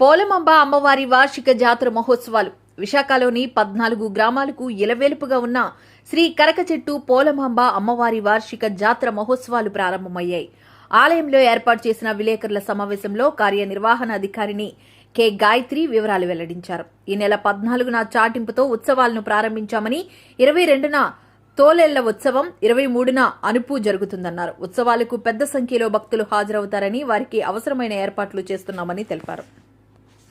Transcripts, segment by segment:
పోలమంబ అమ్మవారి వార్షిక జాతర మహోత్సవాలు. విశాఖలోని పద్నాలుగు గ్రామాలకు ఇలవేలుపుగా ఉన్న శ్రీ కరకచెట్టు పోలమాంబ అమ్మవారి వార్షిక జాతర మహోత్సవాలు ప్రారంభమయ్యాయి. ఆలయంలో ఏర్పాటు చేసిన విలేకరుల సమావేశంలో కార్యనిర్వహణ అధికారిని కె. గాయత్రి వివరాలు వెల్లడించారు. ఈ నెల పద్నాలుగున చాటింపుతో ఉత్సవాలను ప్రారంభించామని ఇరవై రెండున తోలెళ్ళ ఉత్సవం ఇరవై మూడున అనుపు జరుగుతుందన్నారు. ఉత్సవాలకు పెద్ద సంఖ్యలో భక్తులు హాజరవుతారని వారికి అవసరమైన ఏర్పాట్లు చేస్తున్నామని తెలిపారు.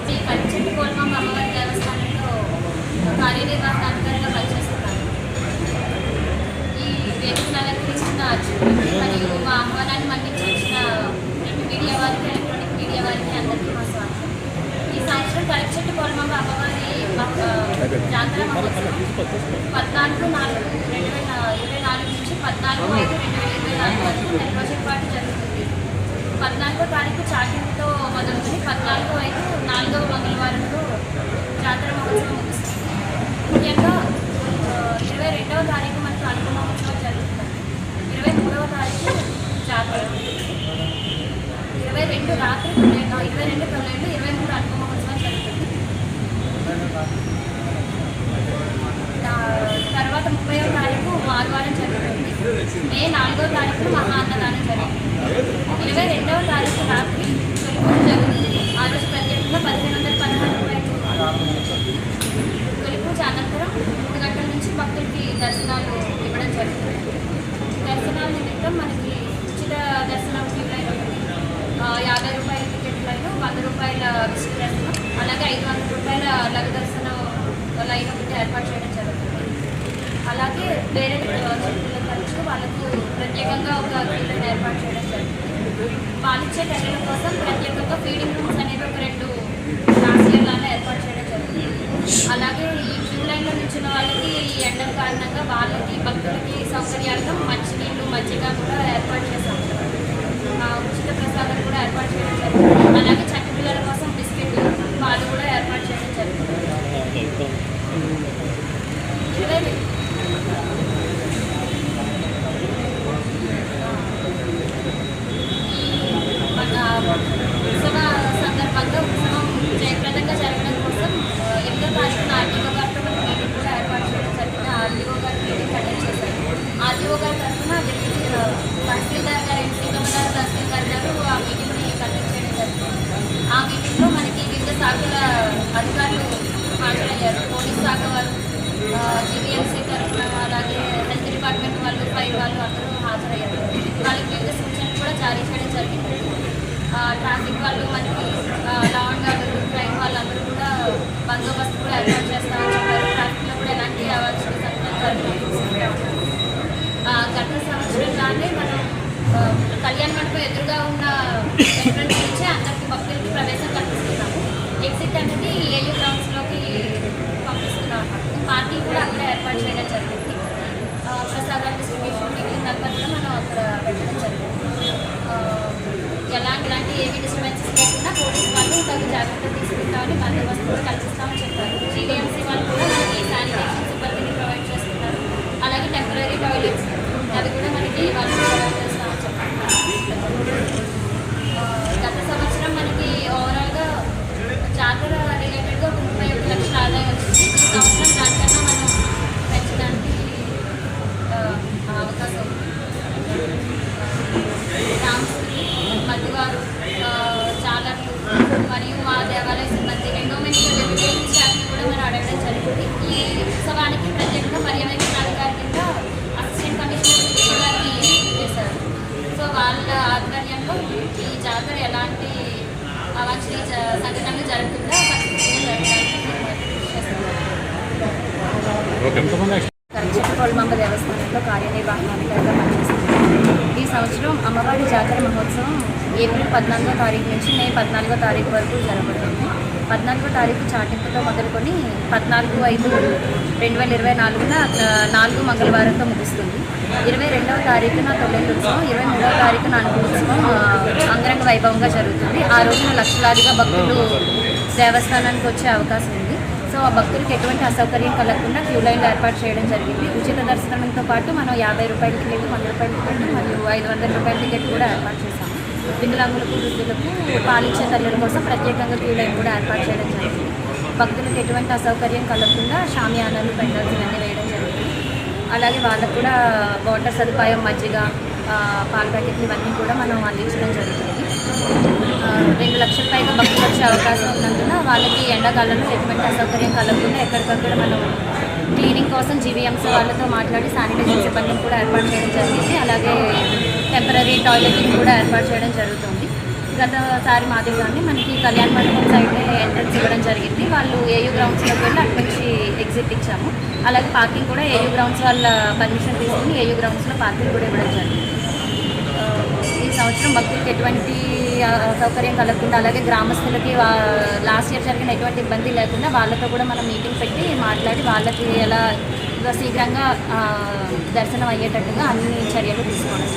శ్రీ కంచెట్టి కోల్మాంబ అమ్మవారి దేవస్థానంలో కార్యనిర్వహణాధికారిగా పనిచేస్తున్నాను ఈ వేదికను అలంకరించిన అర్చకులకి మరియు మా ఆహ్వానాన్ని మన్నించి వచ్చిన రెండు మీడియా వారికి ఎలక్ట్రానిక్ మీడియా వారికి అందరికీ మా స్వాగతం ఈ సంవత్సరం కరచెట్టు కోల్మాంబ అమ్మవారి ఆ, జాతర మహోత్సవం పద్నాలుగు నాలుగు రెండు వేల ఇరవై నాలుగు నుంచి పద్నాలుగు ఐదు రెండు వేల ఇరవై నాలుగు వరకు నెల రోజుల పాటు జరుగుతుంది. పద్నాలుగో తారీఖు చాటింగ్తో మొదలుకొని పద్నాలుగో ఐదు నాలుగవ మంగళవారంలో జాతర మహోత్సవం ముగుస్తుంది. ముఖ్యంగా ఇరవై రెండవ తారీఖు మనకు అనుభవ మహోత్సవం జరుగుతుంది. ఇరవై మూడవ తారీఖు జాతర. ఇరవై రెండు రాత్రి తొలే- ఆ, ఇరవై రెండు తొలేళ్ళు ఇరవై మూడు అనుభవ మహోత్సవం జరుగుతుంది దా- తర్వాత ముప్పైవ తారీఖు ఆదివారం జరుగుతుంది మే నాలుగో తారీఖు మహా అన్నదానం జరుగుతుంది ఇరవై రెండవ తారీఖు రాత్రి తొలి జరుగుతుంది ఆ రోజు ప్రత్యేకంగా పదిహేను వందల పదహారు రూపాయలు. తొలి అనంతరం మూడు గంటల నుంచి భక్తులకి దర్శనాలు ఇవ్వడం జరుగుతుంది దర్శనాల నిమిత్తం మనకి ఉచిత దర్శనం యాభై రూపాయల టికెట్ లైన్ వంద రూపాయల విజిట్ దర్శనం అలాగే ఐదు వందల రూపాయల లఘు దర్శనం లైన్ ఒకటి ఏర్పాటు చేయడం జరుగుతుంది. అలాగే వేరే ప్రత్యేకంగా ఒక క్యూలను ఏర్పాటు చేయడం జరుగుతుంది పాలిచ్చే తల్లుల కోసం ప్రత్యేకంగా ఫీడింగ్ రూమ్స్ అనేవి ఒక రెండు రాశియాలను ఏర్పాటు చేయడం జరుగుతుంది అలాగే ఈ క్యూ లైన్లో నిల్చున్న వాళ్ళకి ఈ ఎండల కారణంగా వాళ్ళకి భక్తులకి సౌకర్యార్థం మంచినీళ్ళు మజ్జిగ కూడా ఏర్పాటు చేశాము ఆ, ఉచిత ప్రసాదం కూడా ఏర్పాటు చేయడం జరుగుతుంది అలాగే చక్క పిల్లల కోసం బిస్కెట్లు పాలు కూడా ఏర్పాటు చేయడం జరుగుతుంది ఇరవై మన ఉత్సవ సందర్భంగా ఉత్సవం జయప్రదంగా జరగడం కోసం ఆ, ఎనిమిదో తారీఖున ఆర్టీఓ గారితో మనం మీటింగ్ కూడా ఏర్పాటు చేయడం జరిగింది ఆర్టీఓ గారు మీటింగ్ కండక్ట్ చేశారు ఆర్టీఓ గారి తరఫున డిప్యూటీ ఆ, తహసీల్దార్ గారు ఎంసీ కమిషనర్ తహసీల్దార్ గారు ఆ మీటింగ్ని కండక్ట్ చేయడం జరిగింది ఆ మీటింగ్లో మనకి వివిధ శాఖల అధికారులు హాజరయ్యారు పోలీస్ శాఖ వారు జీవీఎంసీ తరఫున అలాగే హెల్త్ డిపార్ట్మెంట్ వాళ్ళు ఫైర్ వాళ్ళు అందరూ హాజరయ్యారు. వాళ్ళకి వివిధ సూచనలు కూడా జారీ చేయడం జరిగింది. ట్రాఫిక్ వాళ్ళు మనకి లా అండ్ ఆర్డర్ క్రైమ్ వాళ్ళందరూ కూడా బందోబస్తు కూడా ఏర్పాటు చేస్తామని చెప్పారు. ట్రాఫిక్లో కూడా ఎలాంటి అవాంఛనీయ గత సంవత్సరంగానే మనం కళ్యాణ్ మండపం ఎదురుగా ఉన్న ఎంట్రన్స్ నుంచే అందరికి భక్తులకి ప్రవేశం కల్పిస్తున్నాము ఎగ్జిట్ అనేది ఏయూ గ్రౌండ్స్లోకి పంపిస్తున్నాం అన్నమాట పార్టీ కూడా అక్కడ ఏర్పాటు చేయడం జరిగింది ఆ, ప్రసాదాల డిస్ట్రిబ్యూషన్ మిగిలినంతా కూడా మనం అక్కడ పెట్టడం జరిగింది ఆ, ఎలాంటి ఇలాంటి ఏవి డిస్టర్బెన్సెస్ లేకుండా పోలీస్ వాళ్ళు తగు జాగ్రత్త తీసుకుంటామని బందోబస్తు కూడా కల్పిస్తామని చెప్పారు జీవీఎంసీ వాళ్ళు కూడా మనకి శానిటేషన్ సిబ్బందిని ప్రొవైడ్ చేస్తున్నారు అలాగే టెంపరీ టాయిలెట్స్ అవి కూడా మనకి వాళ్ళు ప్రొవైడ్ చేస్తామని చెప్పారు ఆ, గత సంవత్సరం మనకి ఓవరాల్గా జాతర రిలేటెడ్గా ఒక ముప్పై ఒక్క లక్షల ఆదాయం వచ్చింది ఈ సంవత్సరం దానికన్నా మనం పెంచడానికి ఆ, అవకాశం ఉంది రామశ్రీ మధువారు ఆ, చాలర్లు మరియు మా దేవాలయ సిబ్బంది ఎండోమెంట్ డెప్యూటేషన్ స్టాఫ్ని కూడా మనం అడగడం జరిగింది. ఈ ఉత్సవానికి ప్రత్యేకంగా పర్యవేక్షణాధికారి కింద అసిస్టెంట్ కమిషనర్ గారిని చేశారు. సో వాళ్ళ ఆధ్వర్యంలో ఈ జాతర ఎలాంటి అవాంఛనీయ సంఘటనలు జరుగుతుందో ఖచ్చితంగా జరగడానికి చేస్తున్నారు. చిట్టకొల్మాంబ దేవస్థానంలో ప్రతి ఈ సంవత్సరం అమ్మవారి జాతర మహోత్సవం ఏప్రిల్ పద్నాలుగో తారీఖు నుంచి మే పద్నాలుగో తారీఖు వరకు జరగబడుతుంది. పద్నాలుగో తారీఖు చాటింపుతో మొదలుకొని పద్నాలుగు ఐదు రెండు వేల ఇరవై నాలుగున నాలుగు మంగళవారంతో ముగుస్తుంది. ఇరవై రెండవ తారీఖున తొలగి ఉత్సవం ఇరవై మూడవ తారీఖున అనుకూల ఉత్సవం అంగరంగ వైభవంగా జరుగుతుంది. ఆ రోజున లక్షలాదిగా భక్తులు దేవస్థానానికి వచ్చే అవకాశం ఉంది. సో ఆ భక్తులకు ఎటువంటి అసౌకర్యం కలగకుండా క్యూ లైన్లు ఏర్పాటు చేయడం జరిగింది. ఉచిత దర్శనంతో పాటు మనం యాభై రూపాయల టికెట్ వంద రూపాయల టికెట్ మరియు ఐదు వందల రూపాయల టికెట్ కూడా ఏర్పాటు చేశాము. వికలాంగులకు వృద్ధులకు పాలిచ్చే తల్లుల కోసం ప్రత్యేకంగా క్యూ లైన్ కూడా ఏర్పాటు చేయడం జరిగింది. భక్తులకు ఎటువంటి అసౌకర్యం కలగకుండా షామియానాలు పెండల్స్ ఇవన్నీ వేయడం జరిగింది. అలాగే వాళ్ళకు కూడా వాటర్ సదుపాయం మజ్జిగ పాల ప్యాకెట్లు ఇవన్నీ కూడా మనం అందించడం జరుగుతుంది రెండు లక్షల పైగా భక్తులు వచ్చే అవకాశం ఉన్నందున వాళ్ళకి ఎండాకాలంలో ఎటువంటి అసౌకర్యం కలగకుండా ఎక్కడికక్కడ మనం క్లీనింగ్ కోసం జీవీఎంసీ వాళ్ళతో మాట్లాడి శానిటైజర్ సిబ్బందిని కూడా ఏర్పాటు చేయడం జరిగింది. అలాగే టెంపరీ టాయిలెట్ని కూడా ఏర్పాటు చేయడం జరుగుతుంది. గతసారి మాదిరిగానే మనకి కళ్యాణ మండపం సైడ్ ఎంట్రన్స్ ఇవ్వడం జరిగింది. వాళ్ళు ఏయూ గ్రౌండ్స్లోకి వెళ్ళి అటు నుంచి ఎగ్జిట్ ఇచ్చాము. అలాగే పార్కింగ్ కూడా ఏయూ గ్రౌండ్స్ వాళ్ళ పర్మిషన్ తీసుకుని ఏయూ గ్రౌండ్స్లో పార్కింగ్ కూడా ఇవ్వడం జరిగింది. సంవత్సరం భక్తులకు ఎటువంటి సౌకర్యం కలగకుండా అలాగే గ్రామస్తులకి లాస్ట్ ఇయర్ జరిగిన ఎటువంటి ఇబ్బంది లేకుండా వాళ్ళతో కూడా మనం మీటింగ్ పెట్టి మాట్లాడి వాళ్ళకి ఎలా శీఘ్రంగా దర్శనం అయ్యేటట్టుగా అన్ని చర్యలు తీసుకోవడం